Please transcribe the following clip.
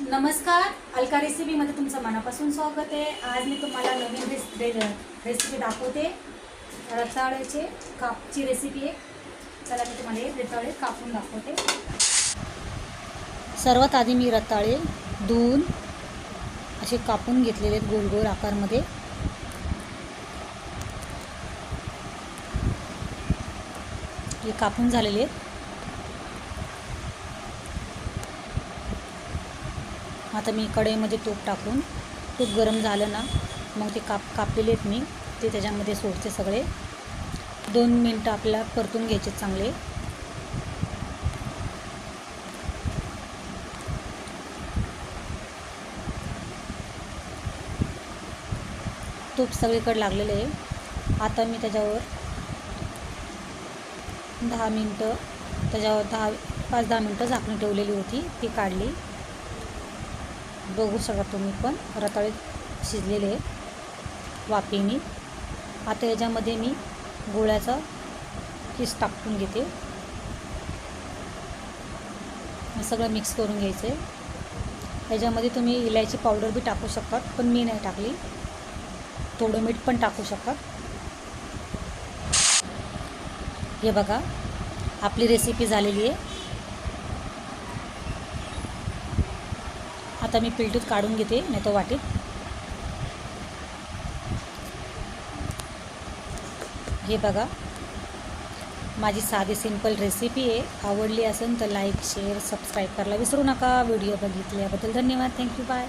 नमस्कार. अलका रेसिपीमध्ये तुमचं मनापासून स्वागत आहे. आज मी तुम्हाला नवीन रेस रेसिपी दाखवते. रताळ्याचे कापची रेसिपी आहे. चला मी तुम्हाला हे रताळे कापून दाखवते. सर्वात आधी मी रताळे धुवून असे कापून घेतलेले आहेत गोल गोल आकारमध्ये. हे कापून झालेले आहेत. आता मी कढईमध्ये म्हणजे तूप टाकून तूप गरम झालं ना मग ते काप कापलेले आहेत मी ते त्याच्यामध्ये सोडते सगळे. दोन मिनटं आपल्याला परतून घ्यायचे चांगले. तूप सगळीकडे लागलेलं आहे. आता मी त्याच्यावर दहा मिनटं त्याच्यावर दहा पाच दहा मिनटं झाकणी ठेवलेली होती ती काढली. बघू शकता तुम्ही पण. रताळे शिजलेले आहेत. वाफेनी. आता याच्यामध्ये मी गोळ्याचा किस टाकून घेते. सगळं मिक्स करून घ्यायचं आहे याच्यामध्ये तुम्ही इलायची पावडर बी टाकू शकतात पण मी नाही टाकली. थोडं मीठ पण टाकू शकतात. हे बघा आपली रेसिपी झालेली आहे. आता मी पिलटूत काढून घेते नाही तो वाटीत. हे बघा. माझी साधी सिंपल रेसिपी आहे. आवडली असेल तर लाईक शेअर सबस्क्राईब करायला विसरू नका. व्हिडिओ बघितल्याबद्दल धन्यवाद. Thank you bye